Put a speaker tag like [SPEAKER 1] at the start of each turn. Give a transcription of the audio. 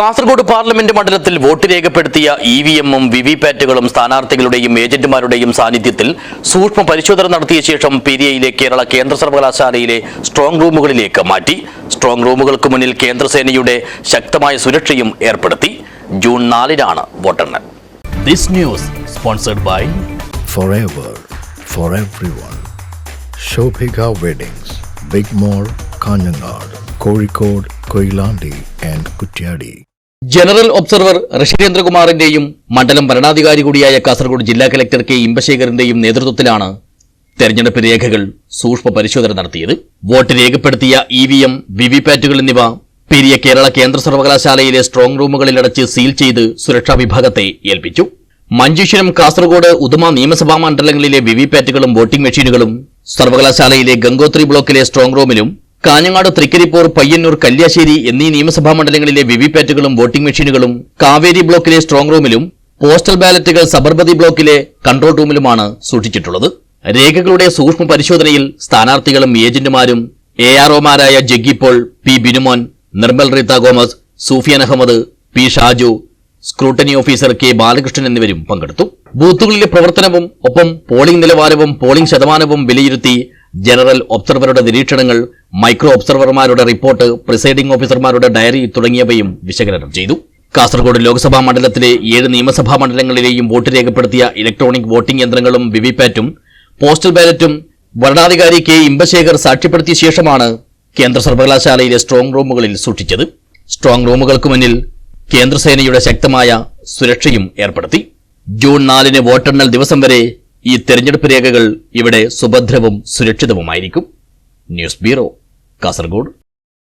[SPEAKER 1] Kasaragod parliament മണ്ഡലത്തിൽ vote രേഖപ്പെടുത്തിയ E V എമ്മും വി വി പാറ്റുകളും സ്ഥാനാർത്ഥികളുടെയും ഏജന്റുമാരുടെയും സാന്നിധ്യത്തിൽ സൂക്ഷ്മ പരിശോധന നടത്തിയ ശേഷം പെരിയയിലെ കേരള കേന്ദ്ര സർവകലാശാലയിലെ സ്ട്രോങ് റൂമുകളിലേക്ക് മാറ്റി സ്ട്രോങ് റൂമുകൾക്ക് മുന്നിൽ കേന്ദ്രസേനയുടെ ശക്തമായ സുരക്ഷയും ഏർപ്പെടുത്തി ജൂൺ നാലിനാണ് വോട്ടെണ്ണൽ this news sponsored by
[SPEAKER 2] everyone. Shobhika Weddings, big Kanhangad Kozhikode Koilandi and Kutyadi.
[SPEAKER 1] General observer ഋഷിരേന്ദ്രകുമാറിന്റെയും മണ്ഡലം ഭരണാധികാരി കൂടിയായ കാസർഗോഡ് ജില്ലാ കലക്ടർ കെ ഇമ്പശേഖറിന്റെയും നേതൃത്വത്തിലാണ് തെരഞ്ഞെടുപ്പ് രേഖകൾ സൂക്ഷ്മ പരിശോധന നടത്തിയത്. വോട്ട് രേഖപ്പെടുത്തിയ ഇ വി എം വിവിപാറ്റുകൾ എന്നിവ പെരിയ കേരള കേന്ദ്ര സർവകലാശാലയിലെ സ്ട്രോങ് റൂമുകളിൽ അടച്ച് സീൽ ചെയ്ത് സുരക്ഷാ വിഭാഗത്തെ ഏൽപ്പിച്ചു. മഞ്ചേശ്വരം കാസർഗോഡ് ഉദുമ നിയമസഭാ മണ്ഡലങ്ങളിലെ വിവിപാറ്റുകളും വോട്ടിംഗ് മെഷീനുകളും സർവകലാശാലയിലെ ഗംഗോത്രി ബ്ലോക്കിലെ സ്ട്രോങ് റൂമിലും കാഞ്ഞങ്ങാട് തൃക്കരിപ്പൂർ പയ്യന്നൂർ കല്യാശ്ശേരി എന്നീ നിയമസഭാ മണ്ഡലങ്ങളിലെ വിവിപാറ്റുകളും വോട്ടിംഗ് മെഷീനുകളും കാവേരി ബ്ലോക്കിലെ സ്ട്രോങ് റൂമിലും പോസ്റ്റൽ ബാലറ്റുകൾ സബർമതി ബ്ലോക്കിലെ കൺട്രോൾ റൂമിലുമാണ് സൂക്ഷിച്ചിട്ടുള്ളത്. രേഖകളുടെ സൂക്ഷ്മ പരിശോധനയിൽ സ്ഥാനാർത്ഥികളും ഏജന്റുമാരും A ആർഒമാരായ Jaggi Paul P Binumon Nirmal Rita Gomes Sufiyan Ahmed P Shaju scrutiny officer K Balakrishnan എന്നിവരും പങ്കെടുത്തു. ബൂത്തുകളിലെ പ്രവർത്തനവും ഒപ്പം പോളിംഗ് നിലവാരവും പോളിംഗ് ശതമാനവും വിലയിരുത്തി ജനറൽ ഒബ്സർവറുടെ നിരീക്ഷണങ്ങൾ മൈക്രോ ഒബ്സർവർമാരുടെ റിപ്പോർട്ട് പ്രിസൈഡിംഗ് ഓഫീസർമാരുടെ ഡയറി തുടങ്ങിയവയും വിശകലനം ചെയ്തു. കാസർഗോഡ് ലോക്സഭാ മണ്ഡലത്തിലെ ഏഴ് നിയമസഭാ മണ്ഡലങ്ങളിലെയും വോട്ട് രേഖപ്പെടുത്തിയ ഇലക്ട്രോണിക് വോട്ടിംഗ് യന്ത്രങ്ങളും വിവിപാറ്റും പോസ്റ്റൽ ബാലറ്റും വരണാധികാരി കെ ഇമ്പശേഖർ സാക്ഷ്യപ്പെടുത്തിയ ശേഷമാണ് കേന്ദ്ര സർവകലാശാലയിലെ സ്ട്രോങ് റൂമുകളിൽ സൂക്ഷിച്ചത്. സ്ട്രോങ് റൂമുകൾക്ക് മുന്നിൽ കേന്ദ്രസേനയുടെ ശക്തമായ സുരക്ഷയും ഏർപ്പെടുത്തി. ജൂൺ നാലിന് വോട്ടെണ്ണൽ ദിവസം വരെ ഈ തെരഞ്ഞെടുപ്പ് രേഖകൾ ഇവിടെ സുഭദ്രവും സുരക്ഷിതവുമായിരിക്കും. News bureau Kasaragod.